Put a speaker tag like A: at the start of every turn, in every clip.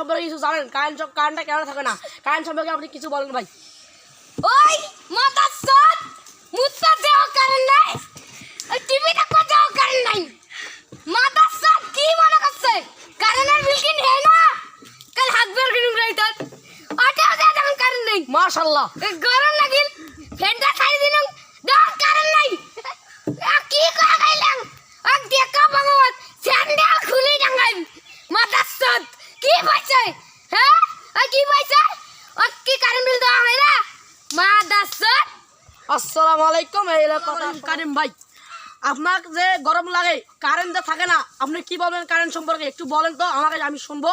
A: সম্পর্কে কিছু জানেন? কারেন্ট কারেন্টটা কেন থাকে না? কারেন্ট সম্পর্কে আপনি কিছু বলেন ভাই।
B: ওই মাথা মুত্তা নাই। ওই টিভিটা কো নাই। মাথা কি মনে করছে? না? কাল হাত বের রাইতত নাই। মাশাআল্লাহ গরম লাগিল ফ্যানটা খাই দিলাম দেও কারণ নাই আ, কি করা গাইলাম এক দেখা ভগবান স্যান্ডেল খুলি ডাঙ্গাই মাথা সত কি পাইছে হ্যাঁ ওই কি পাইছে ও কি কারণ বিল দেওয়া হয় না মাথা সত
A: আসসালামু আলাইকুম এই কারিম ভাই। আপনার যে গরম লাগে কারেন্ট যে থাকে না আপনি কি বলবেন কারেন্ট সম্পর্কে? একটু বলেন তো আমাকে আমি শুনব।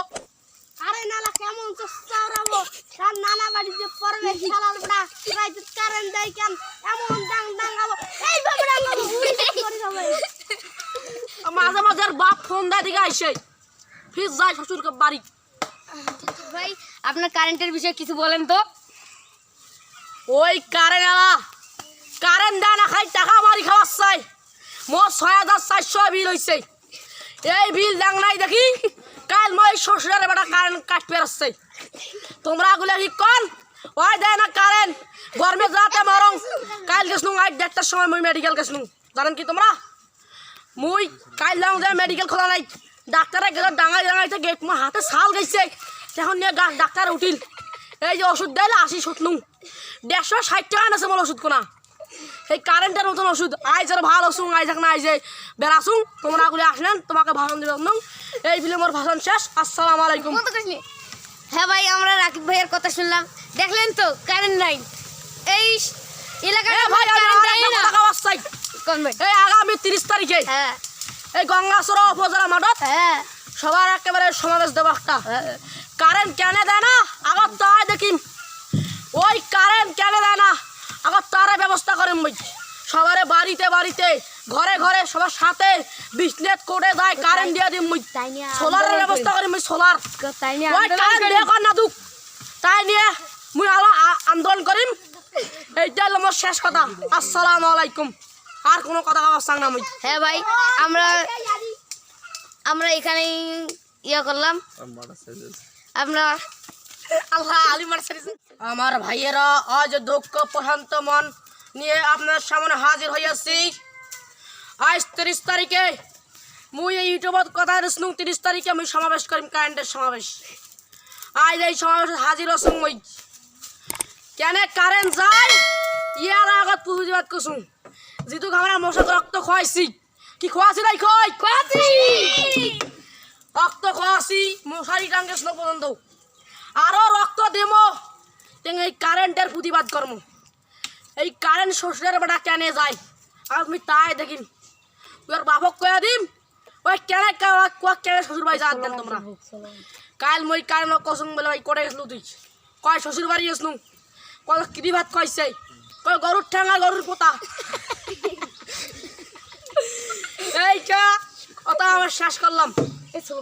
C: আরে নালা কেমন তো চাওরাবো তার নানা বাড়িতে পড়বে খেলার বড়া ভাই কারেন্ট দেয় কেন? এমন ডাং উড়ি করে সবাই।
A: মাঝে মাঝে বাপ ফোন দেয় দিকে আইসে ফির যায় শ্বশুর বাড়ি।
B: ভাই আপনার কারেন্টের বিষয়ে কিছু বলেন তো।
A: ওই কারেন্ট আলা। কারেন্ট দেয় না খাই টাকা মারি খাওয়ার চাই মোট ছয় হাজার চারশো বিল হয়েছে এই বিল দেখ নাই দেখি, কাল মই শ্বশুরের বেটা কারেন্ট কাট পেরাচ্ছে। তোমরা গুলো কি কন? ওই দেয় না কারেন্ট, গরমে যাতে মরং। কাল গেছনু আজ দেড়টার সময় মই মেডিকেল গেছনু জানেন কি তোমরা? মুই কাল যাও যে মেডিকেল খোলা নাই। ডাক্তারে গেল ডাঙাই ডাঙাইতে গেট মোর হাতে শাল গেছে এখন নিয়ে ডাক্তার উঠিল। এই যে ওষুধ দেয় আশি শুটনু দেড়শো ষাট টাকা নেছে মোর ওষুধ কোনা। এই কারেন্টের মতন ওষুধ। আইজ আর ভালো ওষুধ আইজ না আইজে বেড়াসুং তোমরা গুলি আসলেন তোমাকে ভাষণ দিবে এই ফিল্মের ভাষণ শেষ। আসসালামু আলাইকুম।
B: হ্যাঁ ভাই আমরা রাকিব ভাইয়ের কথা শুনলাম। দেখলেন তো কারেন্ট নাই। এই এলাকার
A: এ ভাই
B: কারেন্ট
A: আরেকটা
B: নাই না।
A: কথা কওয়ার চাই।
B: কোন ভাই?
A: এই আগামী তিরিশ তারিখে
B: হ্যাঁ।
A: এই গঙ্গাসরা উপজেলা মাঠত
B: হ্যাঁ।
A: সবার একেবারে সমাবেশ দেবো একটা। কারেন্ট কেন দেয় না? আগত তাই দেখিম। ওই কারেন্ট কেন দেয় না আগত তারা ব্যবস্থা করেন মই সবারে বাড়িতে বাড়িতে ঘরে ঘরে সবার সাথে বিজনেস করে যায় কারেন্ট দিয়ে দিম মই। সোলারের ব্যবস্থা করি। মই সোলার।
B: তাই নিয়ে
A: ওই কারেন্ট দিয়ে কর না দুক তাই নিয়ে মুই আলো আন্দোলন করিম। এইটা হলো মোর শেষ কথা। আসসালামু আলাইকুম। আর কোনো কথা চাং না মুই।
B: হ্যাঁ ভাই আমরা আমরা এখানেই ইয়ে করলাম। আমরা
A: আল্লাহ আলিমার আমার ভাইয়েরা আজ দুঃখ প্রশান্ত মন। নিয়ে আপনার সামনে হাজির হইয়াছি আজ তিরিশ তারিখে মুই এই ইউটিউবত কথা দিছিলাম তিরিশ তারিখে আমি সমাবেশ করিম কারেন্টের সমাবেশ। আজ এই সমাবেশে হাজির হসুন মই। কেন কারেন্ট যায় ইয়ার আগত পুঁজিবাদ কসুম। যিটো আমরা মশা রক্ত খোয়াইছি কি খোয়াছি নাই খোয়াই খোয়াছি রক্ত খোয়াছি মশারি টাঙ্গে পর্যন্ত আরও রক্ত দেব এই কারেন্টের প্রতিবাদ কর্ম এই কারেন্ট শ্বশুরের বেটা কেনে যায়? আর তুমি তাই দেখিম তোর বাপক কয়া দিম ওই কেনে কেনে শ্বশুর বাড়ি যা দেন তোমরা? কাল মই কারেন্ট কসুম বলে ভাই করে গেছিল তুই। কয় শ্বশুর বাড়ি গেছনু কয় কিরি ভাত কইছে? কয় গরুর ঠ্যাঙা গরুর পোতা। এইটা কথা আমার শেষ করলাম।
B: এই ছোট